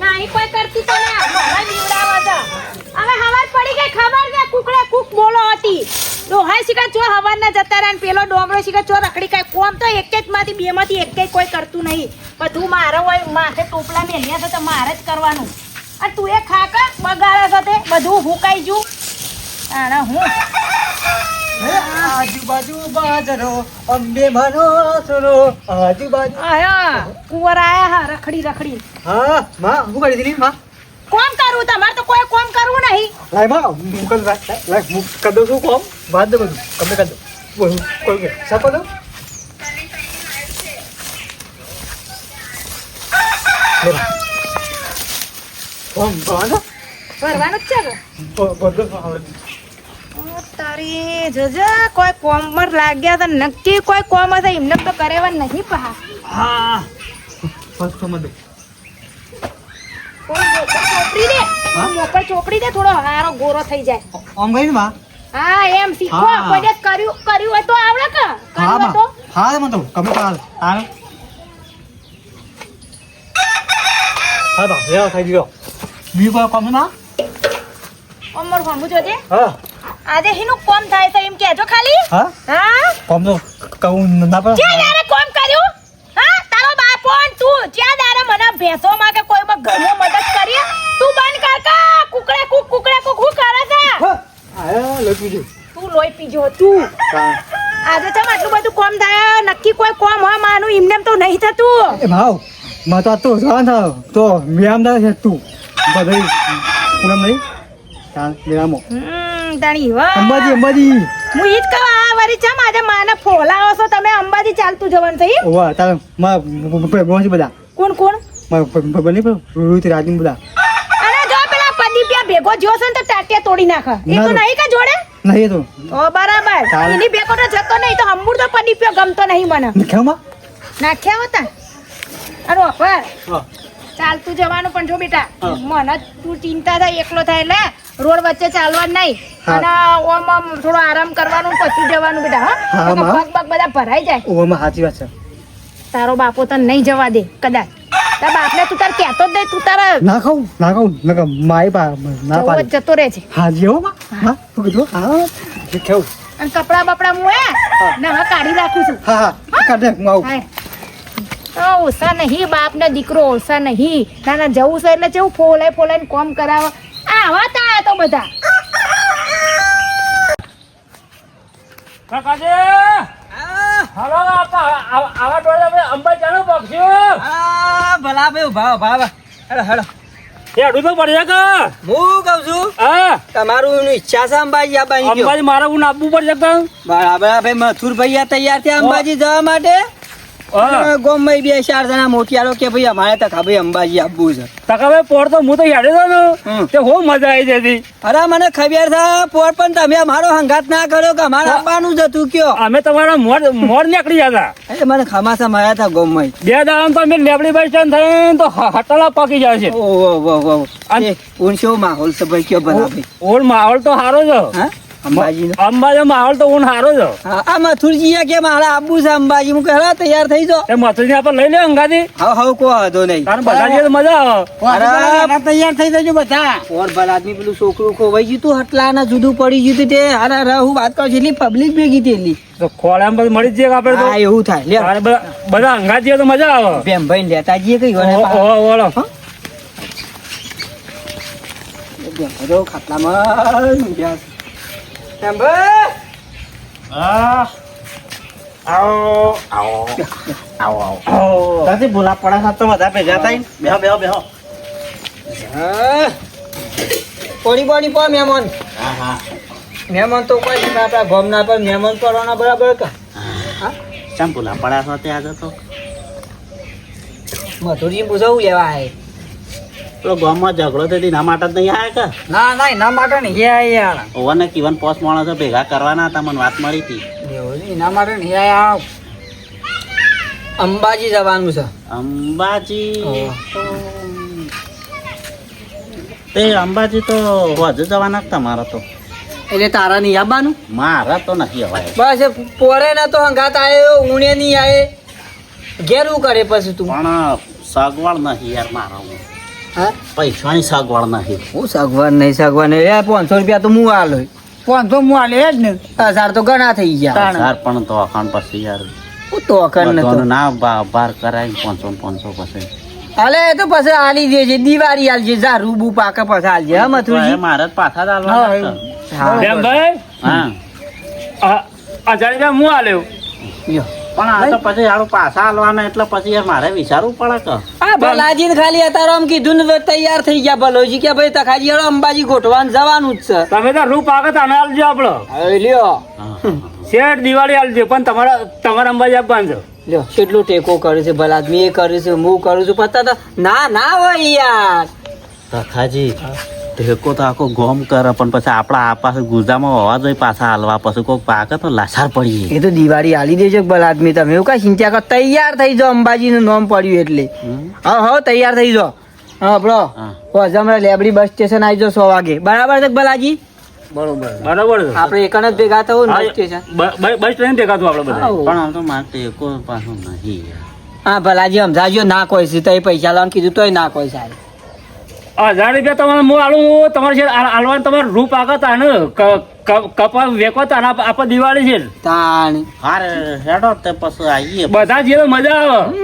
નાની કોઈ કરતી તો ના. મારા નીવડાવા છો હવે હવાર પડી ગઈ, ખબર છે? કુકડે કુક બોલો હતી. ડોહાઈ શીખા ચો હવારના જતા રહ્યા પેલો ડોમરો શીખા ચો રખડી કાંઈ કોમ તો એક જ માંથી બે માંથી એક કોઈ કરતું નહીં. બધું મારો હોય, માથે ટોપલા મેલ્યા છે તો મારે જ કરવાનું. અને તું એ ખા કર, બગાડે છે તે બધું હુકાઈ જુ. આણા હું. આજુબાજુ બાજરો અંબે માનો સુરો આજુબાજુ આયા કુંવર આયા હા રખડી રખડી. હા માં હું કરી દીધી માં? કોમ કરવું તમારે તો કોઈ કોમ કરવું નહીં. લાયમાં લાય મુક કર કોમ? દે બધું કમે કર દો. બોલ કોઈ કે સાપો દો કોમ બાંધો કરવાનું જ છે તારી જજે કોઈ કોમ પર લાગ્યા તો નક્કી કોઈ કોમ હશે એમને તો કરેવા નહીં પહા. હા. ફસ્ટ તો મને કોઈ મોકળ ચોપડી દે. મોકલ ચોપડી દે થોડો હારો ગોરો થઈ જાય. ઓમ ગઈ માં હા એમ શીખો. કોઈ દે કર્યું કર્યું હોય તો આવડે કે? કર્યું હોય તો? હા મને તો કમે કાલ હાલ. હા બા. લેવા થઈ ગયો બીજું કોઈ કોમ ના અમર હમું દે હા. આજે હીનું કોમ થાય છે એમ કહેજો ખાલી. હા? હા? કોમ તો કહું ના પડે? ક્યાં દાડે કોમ કર્યું? હા? તારો બાપો ને તું જ્યાં દારે મને ભેંસો માં કે કોઈમાં ઘરમાં મદદ કરી તું બંધ કર કા. કુકડે કુક કુકડે કુક હું કરે છે? આયા લખી તું લોહી પીજો તું. આજે તો આટલું બધું કોમ થાય? નક્કી કોઈ કોમ હોય માનું? એમને એમ તો નહીં થતું. એ ભાવમાં તો તો જવાન થાવ તો મેરામદાર છે તું. બધું પૂનમ નહીં? ચાલ મેરામો. હમ. તાણી અંબાજી અંબાજી. હું ઈ જ કહું આ વરી ચમ આજે માને ફોલાવો છો તમે અંબાજી ચાલતું જવાનું થઈ ઓવા તારે માં બોસી બધા. કોણ કોણ? માં બની પણ રોહિત રાજન બધા. અને જો પેલા પદીપિયા ભેગો છે ને તો ટાટિયા તોડી નાખે. એ તો નહીં કે જોડે? નહીં તો. ઓ બરાબર. એની ભેગો તો જતો નહીં તો હંબુર તો પદીપિયો ગમતો નહીં મને. નાખ્યા હતા? અરે ચાલતું જવાનું પણ જો બેટા. મને જ તું ચિંતા થાય એકલો થાય એટલે. રોડ વચ્ચે ચાલવાનું નહીં. અને ઓમ ઓમ થોડો આરામ કરવાનું પછી જવાનું બેટા હા, પગ પગ બધા ભરાઈ જાય. ઓમ સાચી વાત છે. તારો બાપો તને નહીં જવા દે કદાચ. તારા બાપને તું તાર કહેતો જ નહીં તું તારા ના ખાઉં ના ખાઉં ના માય પા ના પા જતો રહે છે. હા જીવો હા. તું કીધું હા. કેવું અને કપડા બપડા હું હે? ના હા કાઢી રાખું છું. હા હા. કાઢ દે હું આવું. ઓછા નહીં બાપ ને દીકરો ઓછા નહીં. ના ના જવું છે એટલે જેવું ફોલાય ફોલાય કોમ કરાવે. આવા તા તો બધા. કાકાજી! હાલો આવા આવા ડોળે અંબા જાણું પક્ષી આ ભલા ભાઈ ઊભા ઊભા. હેડો હેડો અડું તો પડશે કે? હું કહું છું હા. તમારું ઈચ્છા છે અંબાજી અંબાજી મારે હું આપવું પડશે કે બરાબર ભાઈ મથુરભાઈ તૈયાર થયા અંબાજી જવા માટે? હા. ગોમમાં બે ચાર જણા મોટિયારો કે ભાઈ અમારે તો ભાઈ અંબાજી આપવું છે. તકાભાઈ પોર તો હું તો યાડે તો ને. તે બહુ મજા આવી જતી. અરે મને ખબર છે પોર પણ તમે અમારો હંગાત ના કર્યો કે અમારે આપવાનું જ હતું કયો. અમે તમારા મોર મોર નીકળી જતા મને ખમાસા માર્યા હતા ગોમમાં. બે દાડા તો અમે લેબડી બસ સ્ટેન્ડ થઈને તો હટલા પાકી જાય છે. ઓહો ઓહો ઓહો. અને- ઊંચો માહોલ છે ભાઈ કયો ભાઈ. માહોલ તો સારો છે. હા? અંબાજીનો અંબાજી માહોલ તો સારો છે. આ મથુરજી કે મારે આબુ છે અંબાજી? હું કહે તૈયાર થઈ જાઓ. એ મથુરજી આપણે લઈ લે અંગાથી કો નહીં. કારણ બધા મજા આવે. તૈયાર થઈ જજો બધા. ઓર ભલ આદમી પેલું છોકરું ખોવાઈ ગયું તું હટલા જુદું પડી ગયું તું તે. અરે અરે હું વાત કરું છું એટલી પબ્લિક ભેગી હતી એટલી. તો ખોળામાં મળી જાય જઈએ આપણે તો? એવું થાય. લે બધા જઈએ તો મજા આવે. બેમ ભાઈ લેતા જઈએ કઈ ગણે ઓહો, ઓહો. આવો આવો ઊંઘ્યા છે. તાથી ભૂલા પડા બધા ભેગા થાય બેહો બેહો બેહો હા પોણી પોણી પો હા મહેમાન તો કોઈ નહીં આપણા ગામના પર મહેમાન કરવાના બરાબર કા ચમ ભૂલા પડા સાથે ત્યાં તો મધુરી બુઝાવું લેવા આય પેલો ગામમાં ઝઘડો થતી ના માટે જ નહીં આયા કે? ના ના એના માટે નહીં આયા યાર. ઓવને કીવન પોસ માણસો ભેગા કરવાના હતા મને વાત મળી હતી. એના માટે નહીં આયા અંબાજી જવાનું છે. અંબાજી તો અંબાજી તો હજુ જવાના તમારા તો? એટલે તારા નહીં આવવાનું? મારા તો નથી હવાય બસ પોરે ના તો હંગાત આવ્યો ઉણે નહીં આવે ઘેરું કરે પછી તું. પણ સગવડ નથી યાર મારા હું. હા? પૈસાની સગવડ હું સગવડ નહીં સગવડ નહીં. એ પાંચસો રૂપિયા તો હું આલો. પાંચસો હું આલે જ ને? હજાર તો ઘણા થઈ ગયા. હજાર પણ તો અખાણ પછી યાર. હું તો અકર નતો ના બાર કરાય પાંચસો પાંચસો પછી. અલે એ તો પછી આલી દે છે દિવાળી આલજે જા બુ પાકે પછી આલજે હા મથુરજી? મારે પાછા જ આલવાના છે. હા. ભીમભાઈ હા. આ- આ હજાર રૂપિયા હું આલ્યો? લ્યો. પણ આ તો પછી હારું પાછા આલવાના એટલે પછી યાર મારે વિચારવું પડે કે. આ ભલાજીને ખાલી અત્યારે આમ કીધું ને તૈયાર થઈ ગયા ભલોજી કે ભાઈ તખાજી હાલો અંબાજી ગોઠવાનું જવાનું જ છે. તમે તો રૂપ આગળ આને આલજો આપણો હવે લ્યો. શેઠ દિવાળી આલજો પણ તમારા તમારા અંબાજી આપવાનું છે. લ્યો કેટલું ટેકો કર્યું છે ભલા એ કર્યું છે હું કરું છું પત્તા તો ના ના હોય યાર. તખાજી ટેકો તો આખો ગોમ કરે પણ પછી આપણા આ પાસે ગુજામાં હોવા જોઈએ પાછા હાલવા પછી કોઈ પાકે તો લાસાર પડીએ. એ તો દિવાળી હાલી દેજો ભલા આદમી તમે એવું કઈ ચિંતા કર તૈયાર થઈ જાઓ અંબાજીનું નામ પડ્યું એટલે. હા હા તૈયાર થઈ જાઓ. હા બ્રો. બસ લેબડી બસ સ્ટેશન આવી જાઓ સો વાગે. બરાબર છે ભલાજી? બરાબર. છે. આપણે એક જ ભેગા થવું બસ સ્ટેશન. બ- બ- બસ ટ્રેન આપણે બધા પણ આમ તો મારે ટેકો પાછું નહીં. હા ભલાજી સમજાજો ના કોઈ છે તો પૈસા લાવવાનું કીધું તોય ના કોઈ સાહેબ. હજાર રૂપિયા તમારે હું આલું તમારે છે આલવાનું તમારે રૂપ ક- ક- કપા વેકો તાને આપ- દિવાળી છે. તાણ. હારે હેડો તે પછી આવીએ બધા જે મજા આવે.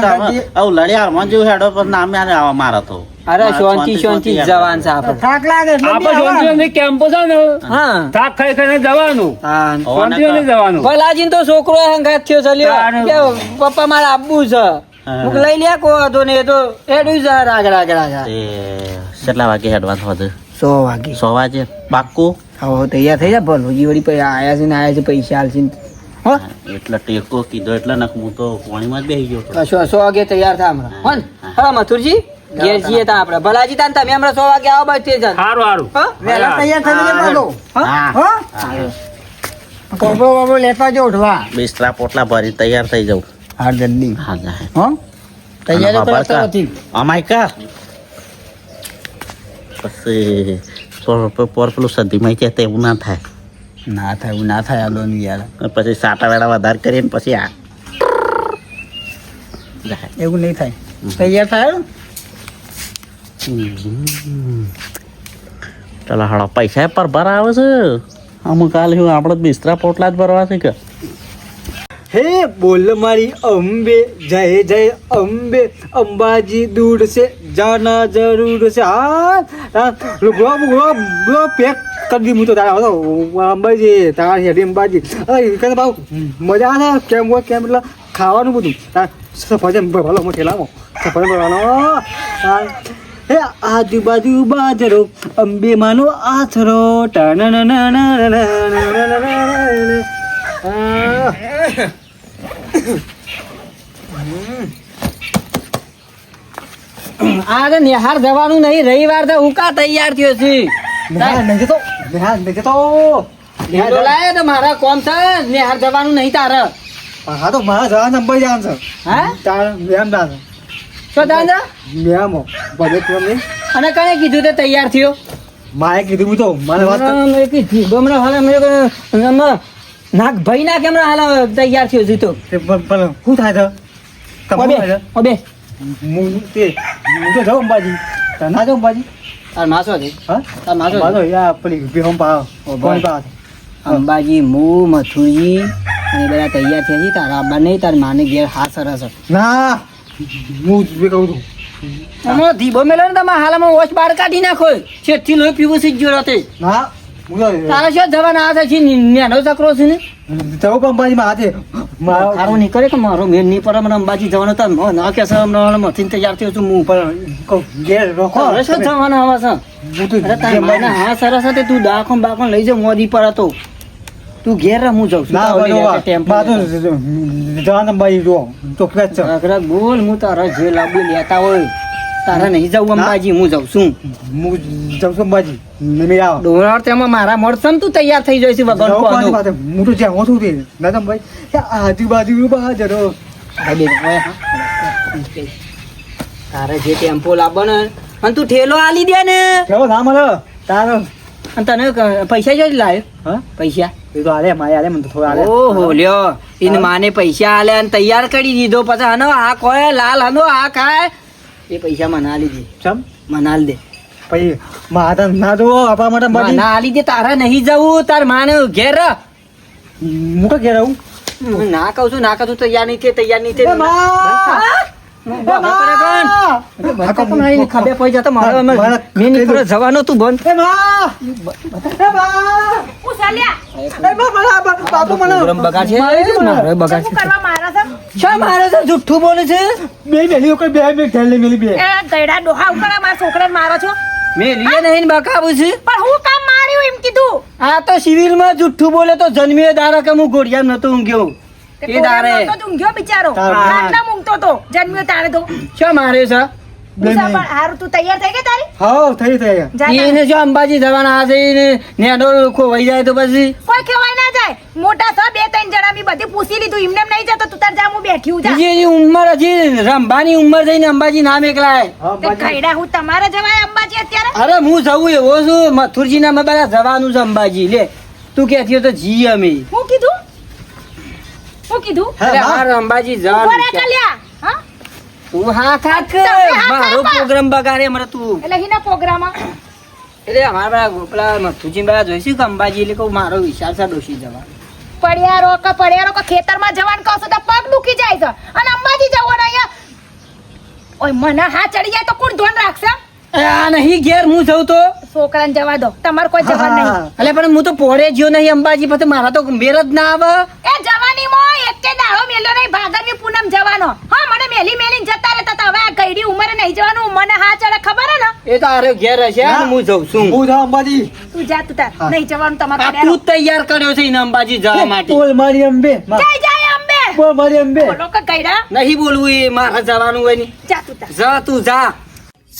તો આવું લડિયાળમાં જેવું હેડો પણ નામે આવા મારે તો. અરે શાંતિ શાંતિ જવાન છે આપણે થાક લાગે આપણે શાંતિ શાંતિ કેમ્પો છે ને? હા. થાક ખાઈ ખાઈને જવાનું. તાણ. શાંતિ શાંતિ જવાનું. ભલાજી તો છોકરો હંગાત થયો છે લ્યો. પપ્પા મારે આપવું છે. મુક લઈ લે કો હતો ને એ તો એડું છે રાગ રાગ રાગ કેટલા વાગે હેડવાનું હતું? સો વાગે. સો વાગે? પાક્કું હવે તૈયાર થઈ જા ભલોજી વળી પછી આયા છે ને આયા છે પૈસા આલશે હો? એટલે ટેકો કીધો એટલે નક હું તો પાણીમાં જ બેસી ગયો હતો. સો વાગે તૈયાર થા હમણાં. હો હા મથુરજી? ઘેર જઈએ તા આપણે. ભલાજી તાન તમે હમણાં સો વાગે આવો બસ સ્ટેશન સારું સારું હા? વહેલા તૈયાર થઈ જજો હા? હા. કોબરો બોબરો લેતા જો ઉઠવા બિસ્તરા પોટલા ભરી તૈયાર થઈ જાઉં. હા જલ્દી હા? તૈયારી અને કરતા અમાય કા? પછી પર પેલું સદીમાં કે ના થાય. ના થાય એવું ના થાય આલો યાર. પછી સાટા વેળા વધારે કરીને પછી આ. એવું નહીં થાય. તૈયાર થાય? ચાલો હાડો પૈસા પર ભરાવે છે. અમુક હાલ આપણે બિસ્તરા પોટલા જ ભરવા છે કે? હે બોલ મારી અંબે જય જય અંબે અંબાજી દૂર છે જાના જરૂર છે હા લુગડો બુગડો બુગડો પેક કરી દી હું તો તારા અંબાજી તારા હેડી અંબાજી અરે ભાવ મજા આવે કેમ હોય કેમ એટલે ખાવાનું બધું સફરજન ભરવાનો હું ઠેલામાં સફરજન ભરવાનો હા. આજુબાજુ બાજરો અંબે માનો આથરો ટા આ તો નિહાર જવાનું નહીં રવિવાર તો ઉકા તૈયાર થયો છે? નિહાર નહીં જતો નિહાર નહીં જતો તો મારા કોમ છે નિહાર જવાનું નહીં તારે. હા તો મારા જવા નંબર જવાનું છે. હા? તાર મેમ દાદા. શું દાદા? મેમ બધે કેમ નહીં અને કઈ કીધું તે તૈયાર થયો? માએ કીધું તો મને વાત કીધું. હમણાં હાલે મેં નાક ભાઈ ના કેમ હાલ તૈયાર થયો જીતો પણ શું થાય છે? તમે ઓબે હું તે હું તો જાઉં અંબાજી. તાર ના જાઉં અંબાજી? તાર માસો છે. હા? તાર માસો મારો યા પેલી વિહમ પા કોણ પા અંબાજી મુ મથુજી અને બધા તૈયાર થયા છે. તારા આબા નહીં તાર માને ઘેર હા સરસ ના! હું જ કહું છું. હમણાં ધીબો મેલો ને તમે હાલમાં વોચ બાર કાઢી નાખો. છેટથી લોહી પીવું છે જો રાતે ના. હું તો તારા શું જવાના આ છે? નેનો ચક્રો છે ને? જાઉં અંબાજીમાં હાથે. મારો નીકળે કે મારો? મેન નહીં મને અંબાજી જવાનો તો ન કે હમણાં મથીને તૈયાર થયો છું હું કહું ઘેર રોકો. હવે શું થવાના આવા છે? હું સરસ હતી તું દાખો બાખો લઈ જા મોદી પર હતો. તું ઘેર હું જાઉં છું. જવાન અંબાજી જો અઘરા બોલ હું તારા જે લાગુ લેતા હોય. તારા નહીં જવું અંબાજી હું જાઉં છું. હું જાઉં છું અંબાજી. મેં આવો. ડોરાર તેમાં મારા મળશે ને તું તૈયાર થઈ જઈશ વગર. હું તો જ્યાં છું તે. ના ભાઈ આજુબાજુ બાજરો આ બે ઓય હા. તારે જે ટેમ્પો લાવવાનો અને તું ઠેલો આલી દે ને. કેવો ના મળે તારો. અને તને પૈસા જો લાવ્યો હા? પૈસા? એ તો આલે મારે આલે મને થોડા આલે. ઓહો લ્યો. માને પૈસા આલે અને તૈયાર કરી દીધો. પછી હનો આ કોય લાલ હનો આ ખાય. એ પૈસા મને આલી દે. ચમ? મને આલી દે. પછી માતા ના જો આપણા માટે મને ના આલી દે તારા નહીં જવું તાર માને ઘેર. હું તો ઘેર આવું. ના કહું છું ના કહું છું તૈયાર નહીં થે તૈયાર નહીં થયે. જવાનો તું બંધ. જુઠ્ઠું બોલે છે? બે બેલી કોઈ બે બે ઘેર મેલી બે. ગયડા ડોહા ઉકળા મારા છોકરાને મારો છો? મેં લીએ નહીં ને બકાવું છે? પણ હું કામ માર્યું એમ કીધું. આ તો સિવિલમાં જુઠ્ઠું બોલે તો જન્મીએ દારા કે હું ગોળિયા નતો ઊંઘ્યો. તે દારે તો ઊંઘ્યો બિચારો. રાતના ઊંઘતો તો. જન્મ્યો તારે તો. શા મારે છે? હારું તું તૈયાર થઈ ગઈ તારી? હા થઈ થઈ. એને જો અંબાજી જવાના આ જઈને નેડો ખોવાઈ જાય તો પછી. કોઈ કહેવાય ના જાય. મોટા છો બે ત્રણ જણા બી બધી પૂછી લીધું. એમને એમ નહીં જતો તું તાર જા હું બેઠી હું જા એની ઉંમર હજી રંભાની ઉંમર જઈને અંબાજી નામ એકલાય. તે. હું તમારે જવાય અંબાજી અત્યારે? અરે હું જવું એવો છું. મથુરજી ના બધા જવાનું છે અંબાજી. લે તું કેતી તો જી અમે. હું કીધું? હું કીધું? હા, અરે મારે અંબાજી જવાનું છે. કલ્યા. હા? તું હા ખા કે તમે હા મારો પ્રોગ્રામ બગાડે મને તું. એટલે હિના પ્રોગ્રામ એટલે અમારા પેલા પેલા મથુરજી બધા જોઈશું કે અંબાજી એટલે કહું મારો વિચાર છે ડોસી જવા. પડ્યા રો કે પડ્યા રો કે ખેતરમાં જવાનું કહો છો તો પગ દુખી જાય છે. અને અંબાજી જવાનું અહીંયા. ઓય મને હા ચડી જાય તો કોણ ધોન રાખશે? આ નહીં ઘેર હું જઉં તો? છોકરાને જવા દો. તમારે કોઈ જવાનું નહીં. એટલે પણ હું તો પોળે જ્યો નહીં અંબાજી પછી મારા તો મેર જ ના આવે. એ જવાની મો એક દાડો મેલ્યો નહીં ભાદરવી પૂનમ જવાનો. હા મને મેલી મેલીને જતા રહેતા હતા. હવે આ ગઈડી ઉંમરે નહીં જવાનું. મને હા ચડે ખબર ને? એ તો આરે ઘેર હશે હું જઉં છું. હું જાઉં અંબાજી. તું જા તું તાર. નહીં જવાનું તમારે તું તૈયાર કર્યો છે અંબાજી જવા માટે. બોલ મારી અંબે જય જય અંબે. બોલ મારી અંબે. બોલો કે ગઈડા નહીં બોલવું એ મારા જવાનું હોયની. જા તું જા તું જા.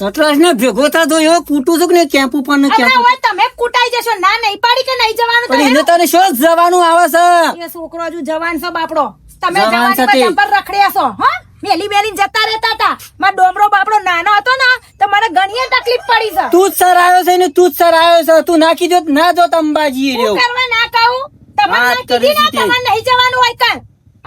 સટરાજ ને ભેગો થતો એવો કૂટું છું ને કેમ્પ ઉપર ને કેમ્પ તમે કૂટાઈ જશો. ના નહીં પાડી કે નહીં જવાનું પણ એને તને શું જવાનું આવે છે? એ છોકરો હજુ જવાન છે બાપડો. તમે જવાન. પર રખડ્યા છો હા? મેલી મેલી જતા રહેતા હતા. મારો ડોમરો બાપડો નાનો હતો ને તો મને ઘણી તકલીફ પડી છે. તું જ સર આવ્યો છે ને તું જ સર આવ્યો છે. તું નાખી દો ના જો અંબાજી રહ્યો. કરવા ના કહું? કીધી ને. તમારે નહીં જવાનું હોય કાલ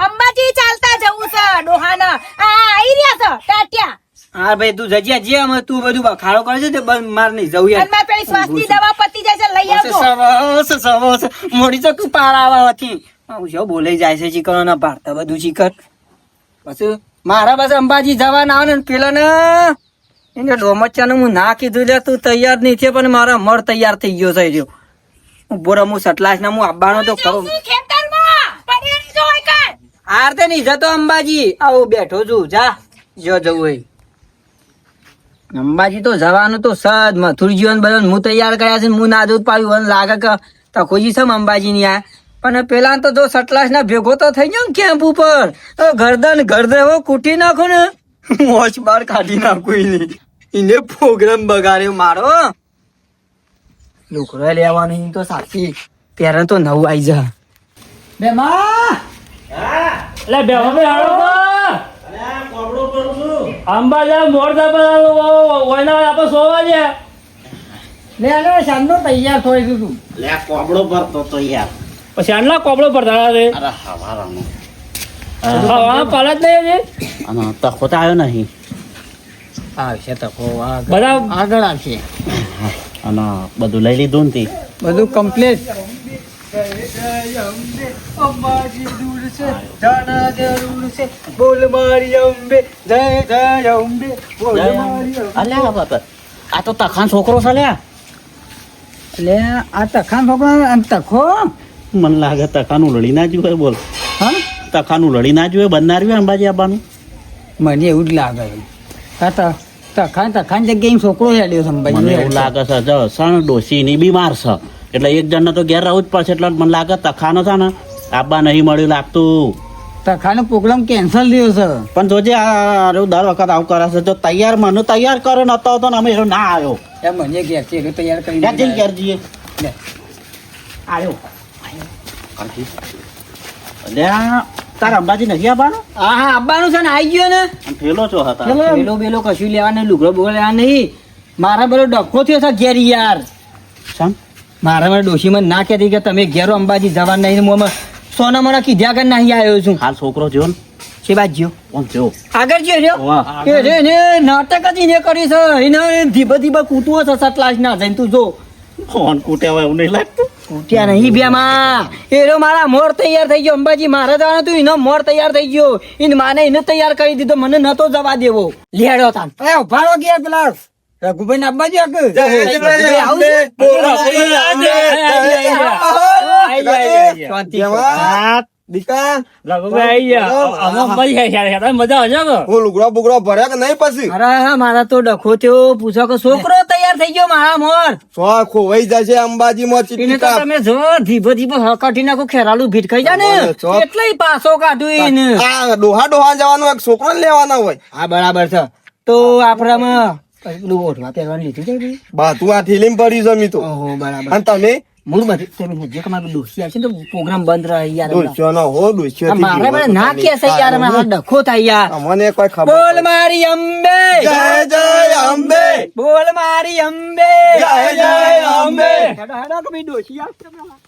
અંબાજી ચાલતા જવું છે ડોહાના. આ આવી રહ્યા છે ટાટિયા હા ભાઈ તું જજ્યા જે અમે તું બધું બખાડો કરે છે તે બંધ માર નહીં જવું યાર. મારી પેલી શ્વાસની દવા પતી જાય છે લઈ આવજો. સવસ સવસ મોડી તું પાર આવવાથી હું જો બોલે જાય છે ચીકણો ના ભારતા બધું ચીકર પછી મારા પાસે અંબાજી જવાના આવે ને પેલા ને એને ડોમચ્ચાનું હું ના કીધું લે તું તૈયાર નહીં છે પણ મારા મર તૈયાર થઈ ગયો થઈ રહ્યો હું બોરા હું સટલાસ ના હું આબાનો તો જવું કાલ આરતે નહીં જતો અંબાજી. આવું બેઠો છું જા. જો જવું હોય. અંબાજી તો જવાનું તો સદ મથુરજીવન બધું હું તૈયાર કર્યા છે હું ના દૂધ પાડ્યું. લાગે કે તકોજી છે અંબાજી ની આ? પણ પેલા તો જો સટલાસ ના ભેગો તો થઈ ગયો કેમ્પ ઉપર. તો ગરદન ગરદેવો કૂટી નાખો ને. મોચ બાર કાઢી નાખું એને. એને પ્રોગ્રામ બગાડ્યો મારો. લુકડો લેવાનો તો સાચી. ત્યારે તો નવું આઈ જા. બે માં. એટલે બે. અંબાજા મોર ઓયના આપણે સોવા છે લે આને સાંજનો તૈયાર થઈ ગયું તું. લે કોબળો ભરતો તો યાર પછી આટલા કોપડો ભરતા રે અરે હવારાનો. હા પાલ જ નહીં હજી? અને તખો તો આવ્યો નહીં. આવશે તકો આગળ બધા આગળ આવશે. અને બધું લઈ લીધું ને બધું કમ્પ્લીટ અંબાજી છે જાના જરૂર છે. બોલ મારી અંબે જય જય અંબે. બોલ મારી અંબે. અલ્યા બાપા આ તો તખાન છોકરો છે લ્યા એટલે આ તખાન છોકરા તખો? મને લાગે તખાનું લડી ના જુએ બોલ. હા? તખાનું લડી ના જુએ બનનાર અંબાજી આવવાનું મને એવું જ લાગે હા તખાન તખાન જગ્યાએ છોકરો હેડ્યો મને સંભાજી એવું લાગે છે જો સણ ડોસી ની બીમાર છે. એટલે એક જણને તો ઘેર રહેવું જ પડશે એટલે મને લાગે તખાનો છે ને આબા નહીં મળ્યું લાગતું. તખાનો પ્રોગ્રામ કેન્સલ થયો છે. પણ જોજે આ દર વખત આવું કરે છે. જો તૈયાર મને તૈયાર કરો નતો તો ને અમે એનો ના આવ્યો. એ મને ઘેર છે તૈયાર કરી ત્યાં જઈને ઘેર જઈએ. આવ્યો. અલ્યા તારા અંબાજી નથી આવવાનો? હા હા આવવાનું છે ને આવી ગયો ને. ફેલો છો હતા? ફેલો બેલો કશું લેવા નહીં લુગડો બુગડો લેવા નહીં. મારા પેલો ડખો થયો છે ઘેર યાર. મારા મને ડોશીમાં ના કહેતી કે તમે ઘેરો અંબાજી જવા નહીં અમે સોના મને કીધા કર નહીં આવ્યો છું. હાલ છોકરો જો છે બાદ જ્યો ઓમ જો આગળ જ્યો રહ્યો કે એ રે ને નાટક જ એને કરી છે. એને ધીબે ધીબે કૂટવો છે સતલાસ ના જઈને. તું જો. ફોન કૂટે હોય એવું નહીં લાગતું? કૂટ્યા નહીં બેમાં એ રહ્યો મારા મોર તૈયાર થઈ ગયો. અંબાજી મારે જવાનું તું એનો મોર તૈયાર થઈ ગયો. એને માને એને તૈયાર કરી દીધો. મને નતો જવા દેવો. લેડો તાન. એ ઉભારો ગયા પેલા રઘુભાઈ ને આપવા જો? શાંતિ દીકા રઘુભાઈ મજા કે હું લુગડા બુગડા ભર્યા કે નહીં પછી? અરે હા મારા તો ડખો થયો. પૂછો કે છોકરો તૈયાર થઈ ગયો મારા મોર? સો ખોવાઈ જશે અંબાજી માં તમે જો ધીબો ધીબો હકાટી નાખો ખેરાલું ભીટ ખાઈ જાય ને. એટલે પાછો કાઢ્યું એને. આ ડોહા ડોહા જવાનું એક છોકરો લેવાના હોય. હા બરાબર છે. તો આપણામાં પેલું ઓઢવા પહેરવાનું લીધું છે ભાઈ? બાતું આ થેલીમ પડી જમી તો. ઓહો બરાબર. અને તમે? મૂળ બધું તમે હજી કે ડોસી આવશે તો પ્રોગ્રામ બંધ રહે યાર ડોસ્યો નો હો ડોસ્યો મારે મને ના કે છે યાર મારા ડખો થાય યાર. મને કોઈ ખબર બોલ મારી અંબે. જય જય અંબે. બોલ મારી અંબે. જય જય અંબે. હેડો, હેડો કે ભાઈ ડોસી આવશે હમણાં.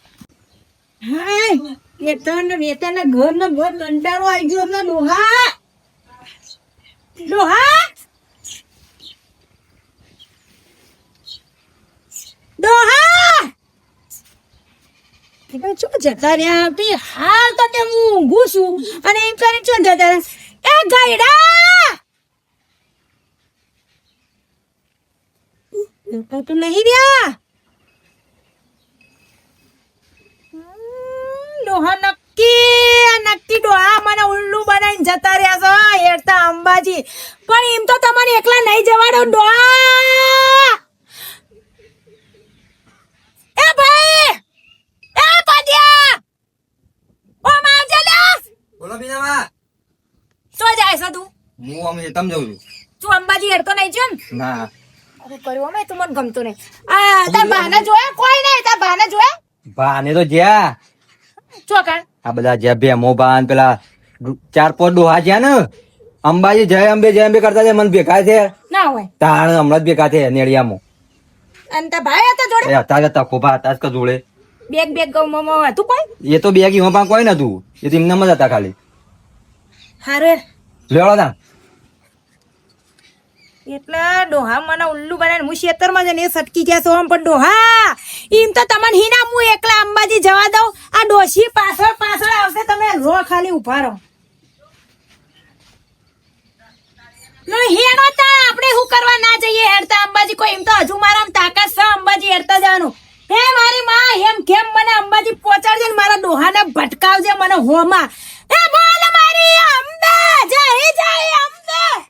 હાય, વેતન વેતન ઘરનો બહુ કંટાળો આવી ગયો લોહા ડોહા ડોહા ડોહા એટલે ચો જતા રહ્યા તે હાલ તો તે હું ઊંઘું છું અને એમ કરીને ચો જતા રહ્યા એ ગયડા તો તું નહીં રહ્યા હમ, ડોહા નક્કી આ નક્કી ડોહા મને ઉલ્લુ બનાવીને જતા રહ્યા છો હેડતા અંબાજી પણ એમ તો તમને એકલા નહીં જવાડો ડોહા એ ભાઈ એ પદ્યા ઓ માવજે લે જાય છે તું? હું અમે તમ જઉં છું. તું અંબાજી હેડતો નહીં છે ને ના. અરે કર્યો મેં તું મને ગમતો નહીં. આ તાર ભાને જોયા? કોઈ નહીં તાર ભાને જોયા? ભાને તો જ્યાં. ચોકા આ બધા જ્યાં ભેમો બાન પેલા ચાર પાંચ ડોહા જ્યા ને અંબાજી જય અંબે જય અંબે કરતા મને ભેગા છે ના હોય. તાણ હમણાં જ ભેગા છે નેડિયામાં અને તાર ભાઈ હતા જોડે? એ હતા જ હતા જ જોડે. બેગ બેગ ગૌ મમો હતું કોઈ? એ તો બે ગી પણ કોઈ નતું. એ તો એમને જ હતા ખાલી. હારે લેવડો તા એટલે ડોહા મને ઉલ્લુ બનાવીને હું ખેતરમાં જઈને એ સટકી ગયા છો પણ ડોહા. એમ તો તમને હિના હું એકલા અંબાજી જવા દઉં. આ ડોશી પાછળ પાછળ આવશે તમે રો ખાલી ઊભા રહો. હેડો તા આપણે શું કરવા ના જઈએ? હેડતા અંબાજી કોઈ એમ તો હજુ મારા તાકાત છે અંબાજી હેડતા જવાનું. હે મારી માં, એમ કેમ મને અંબાજી પહોંચાડજે ને મારા ડોહાને ભટકાવજે મને હોમાં? હે બોલ મારી, અંબે, જય જય અંબે!